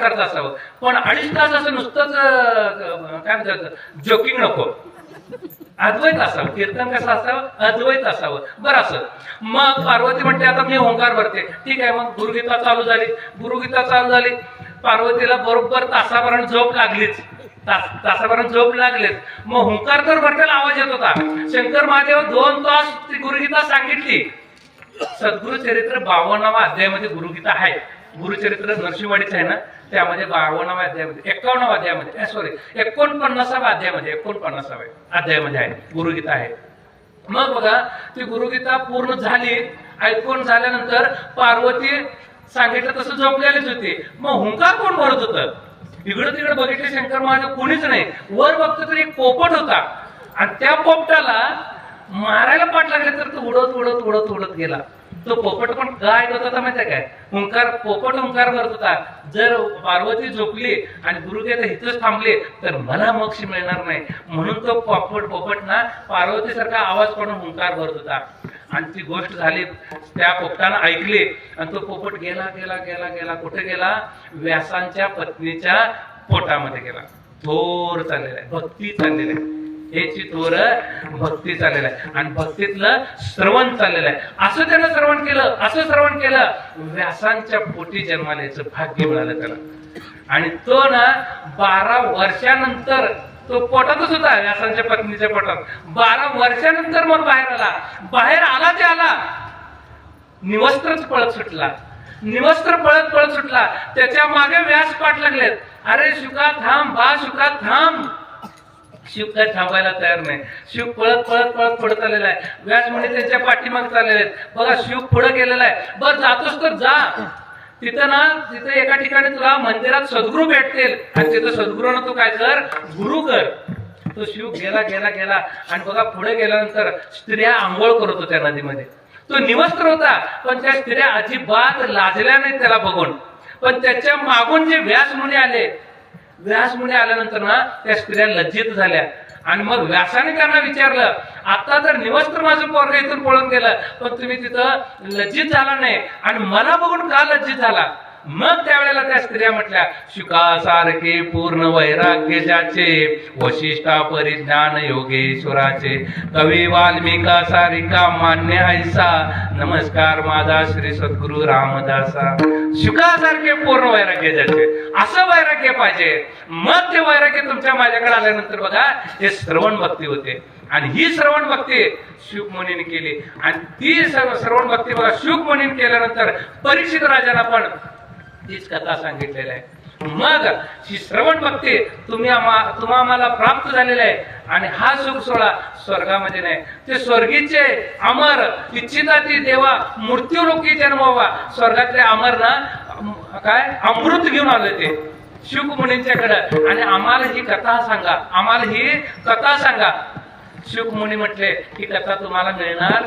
प्रकारचं असावं. पण अडीच तास असं नुसतंच काय म्हणतात जोकिंग नको. अद्वैत असावं. कीर्तन कसं असावं? अद्वैत असावं. बरं असं. मग पार्वती म्हणते आता मी ओंकार भरते. ठीक आहे मग गुरुगीता चालू झाली. गुरुगीता चालू झाली. पार्वतीला बरोबर तासाभरानं झोप लागलीच. तास तासाभरानं झोप लागलेच. मग हुंकार तर भरतेला आवाज येत होता. शंकर महादेव दोन तास ती गुरुगीता सांगितली. सद्गुरु चरित्र बावन्नावा अध्यायामध्ये गुरुगीता आहे. गुरुचरित्र नरसिंहवाडीचं आहे ना त्यामध्ये बावन्नाव्या अध्यायामध्ये एक्कावन्नाव्या अध्यायामध्ये सॉरी एकोणपन्नासाव्या अध्यायामध्ये एकोणपन्नासाव्या अध्यायामध्ये आहे गुरुगीता आहे. मग बघा ती गुरुगीता पूर्ण झाली ऐकून झाल्यानंतर पार्वती सांगितलं तसं झोपलेलीच होती. मग हुंकार कोण भरत होतं? इकडं तिकडे बघितले शंकर महादेव कोणीच नाही. वर बघतो तर एक पोपट होता. आणि त्या पोपटाला मारायला पाठ लागले तर तो उडत उडत उडत उडत गेला. तो पोपट पण काय करत होता माहितीये काय? हुंकार पोपट हुंकार भरत होता. जर पार्वती झोपली आणि गुरुगीता इथंच थांबले तर मला मोक्ष मिळणार नाही. म्हणून तो पोपट पोपट ना पार्वती सारखा आवाज पडून हुंकार भरत होता. आणि ती गोष्ट झाली त्या पोपटानं ऐकली. आणि तो पोपट गेला गेला गेला गेला. कुठे गेला? व्यासांच्या पत्नीच्या पोटामध्ये गेला. थोर चाललेला आहे भक्ती चाललेला आहे. याची तोर भक्ती चाललेलं आहे. आणि भक्तीतलं श्रवण चाललेलं आहे. असं त्यानं श्रवण केलं असं श्रवण केलं व्यासांच्या पोटी जन्माला भाग्य मिळालं त्याला. आणि तो ना बारा वर्षानंतर तो पोटातच होता व्यासांच्या पत्नीच्या पोटात. बारा वर्षानंतर मग बाहेर आला. बाहेर आला ते आला. निवस्त्रच पळत सुटला. निवस्त्र पळत पळत सुटला. त्याच्यामागे व्यास पाठ लागलेत. अरे शुका थांब बा शुका थांब. शिव काय थांबायला तयार नाही. शिव पळत पळत पळत पुढे चाललेला आहे. व्यास म्हणजे त्यांच्या पाठीमाग चाललेले आहेत. बघा शिव पुढे गेलेला आहे. बर जातोस तर जा. तिथं ना तिथं एका ठिकाणी तुला मंदिरात सद्गुरू भेटतील. आणि तिथं सद्गुरूनं तू काय कर गुरु कर. तो शिव गेला गेला गेला. आणि बघा पुढे गेल्यानंतर स्त्रिया आंघोळ करत होत्या नदीमध्ये. तो निवस्त्र होता पण त्या स्त्रिया अजिबात लाजल्या नाहीत त्याला बघून. पण त्याच्या मागून जे व्यास मुली आले व्यास मुनी आल्यानंतर ना त्या स्त्रिया लज्जित झाल्या. आणि मग व्यासाने त्यांना विचारलं आता तर निवस्त्र माझं पोरग इथून पळून गेलं पण तुम्ही तिथं लज्जित झाला नाही. आणि मला बघून का लज्जित झाला? मग त्यावेळेला त्या स्त्रिया म्हटल्या शुकासारखे पूर्ण वैराग्य ज्याचे वशिष्ठा परिज्ञान योगेश्वराचे. कवी वाल्मिका सारिका मान्य ऐसा. नमस्कार माझा श्री सद्गुरु रामदासा. शुकासारखे पूर्ण वैराग्य ज्याचे. असं वैराग्य पाहिजे. मग ते वैराग्य तुमच्या माझ्याकडे आल्यानंतर बघा हे श्रवण भक्ती होते. आणि ही श्रवण भक्ती शुक केली. आणि ती सर्व श्रवण भक्ती बघा शुक मुनीने केल्यानंतर परीक्षित राजाला पण तीच कथा सांगितलेली आहे. मग ही श्रवण भक्ती तुम्ही तुम्हा आम्हाला प्राप्त झालेला आहे. आणि हा सुख सोहळा स्वर्गामध्ये नाही. ते स्वर्गीचे अमर इच्छिता ती देवा मृत्यू जन्मवा जन्मावा स्वर्गातले अमर ना काय? अमृत घेऊन आले ते. शुक मुनींच्याकडे आणि आम्हाला ही कथा सांगा. आम्हाला ही कथा सांगा. शुक मुनी म्हटले ही कथा तुम्हाला मिळणार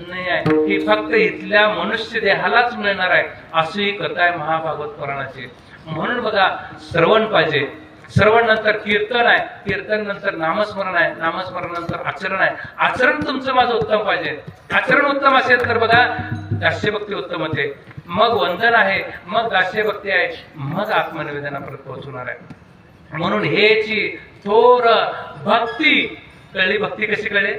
नाही आहे. ही फक्त इथल्या मनुष्य देहालाच मिळणार आहे अशी कथा आहे महाभागवत पुराणाची. म्हणून बघा श्रवण पाहिजे. श्रवण नंतर कीर्तन आहे. कीर्तन नंतर नामस्मरण आहे. नामस्मरण नंतर आचरण आहे. आचरण तुमचं माझं उत्तम पाहिजे. आचरण उत्तम असेल तर बघा दास्यभक्ती उत्तम होते. मग वंदन आहे. मग दास्यभक्ती आहे. मग आत्मनिवेदनापर्यंत पोहोचणार आहे. म्हणून हेची थोर भक्ती कळली भक्ती कशी कळली?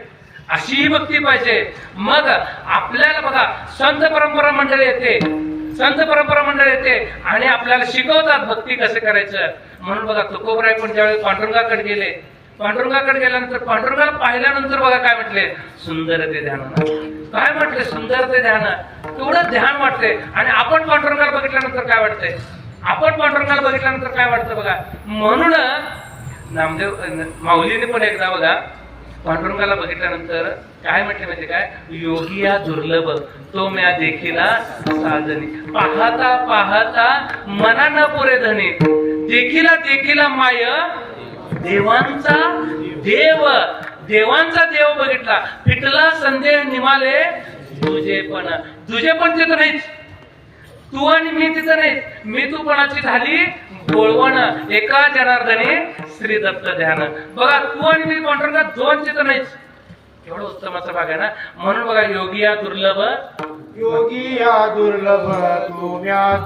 अशी ही भक्ती पाहिजे. मग आपल्याला बघा संत परंपरा मंडळ येते. संत परंपरा मंडळ येते आणि आपल्याला शिकवतात भक्ती कसं करायचं. म्हणून बघा तुकोबराय पण ज्यावेळेस पांडुरंगाकडे गेले पांडुरंगाकडे गेल्यानंतर पांडुरंगाला पाहिल्यानंतर बघा काय म्हटले? सुंदर ते ध्यान. काय म्हटले? सुंदर ते ध्यान. तेवढं ध्यान वाटते. आणि आपण पांडुरंगाला बघितल्यानंतर काय वाटतंय आपण पांडुरंगाला बघितल्यानंतर काय वाटतं बघा? म्हणून नामदेव माऊलीने पण एकदा बघा पांडुरंगाला बघितल्यानंतर काय म्हटले माहिती काय? योगी दुर्लभ तो म्या देखीला साधनी पाहता पाहता मना न पुरे धनी. देखीला देखीला माय देवांचा देव. देवांचा देव बघितला. पिटला संदेह निमाले तुझे पण. तुझे पण तिथं नाहीच. तू आणि मी तिथं नाही. मी तू कोणाची झाली? बोळवण. एका जनार्दने श्री दत्त ध्यान. बघा तू आणि मी पांडुरंगात दोन चित्र नाही. एवढं उत्तमाचा भाग आहे ना? म्हणून बघा योगी या दुर्लभ योगी या दुर्लभ. तुम्या